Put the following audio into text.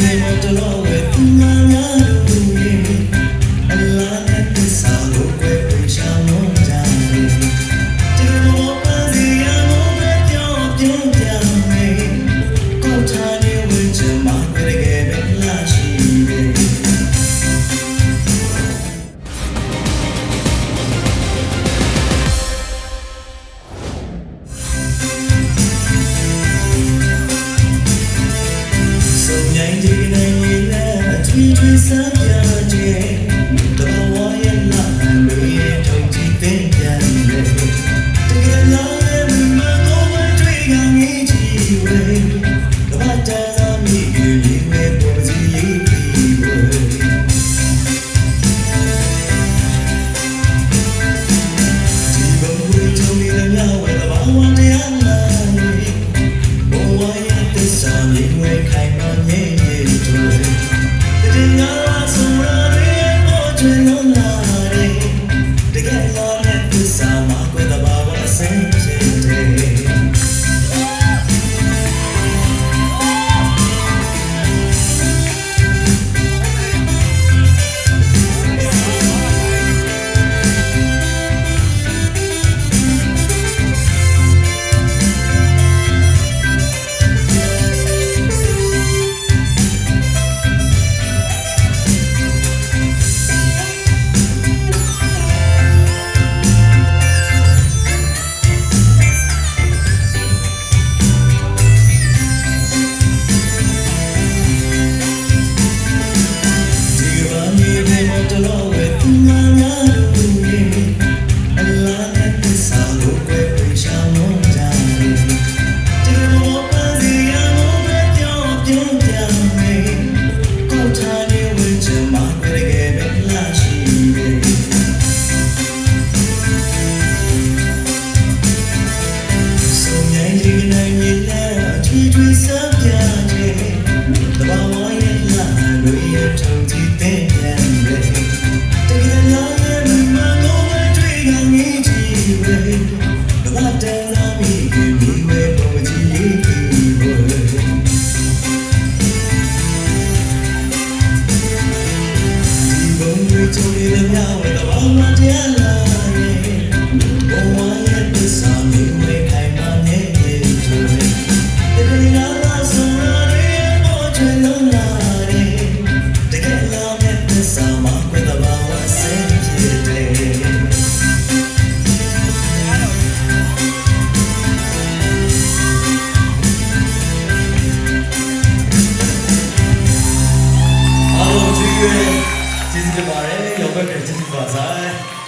live alone. ဒီနေနဲ့အထွေထွေစံပြတဲ့တဘဝရဲ့လာလို့ရဲ့ထုံကြည့်တဲ့ပြန်လေတကယ်လားမမတော့မတွေ့ရငေးကြည့်ဝဲကဘာတန်းသာမိယူလေးဝဲပုံစံရေးပြီးဝဲဒီဘဝထုံနေတဲ့မြဝဲတဘဝတရား ကျေးဇူးတင်ပါတယ်ရောက်ပဲပြန်ကျေးဇူးပါစား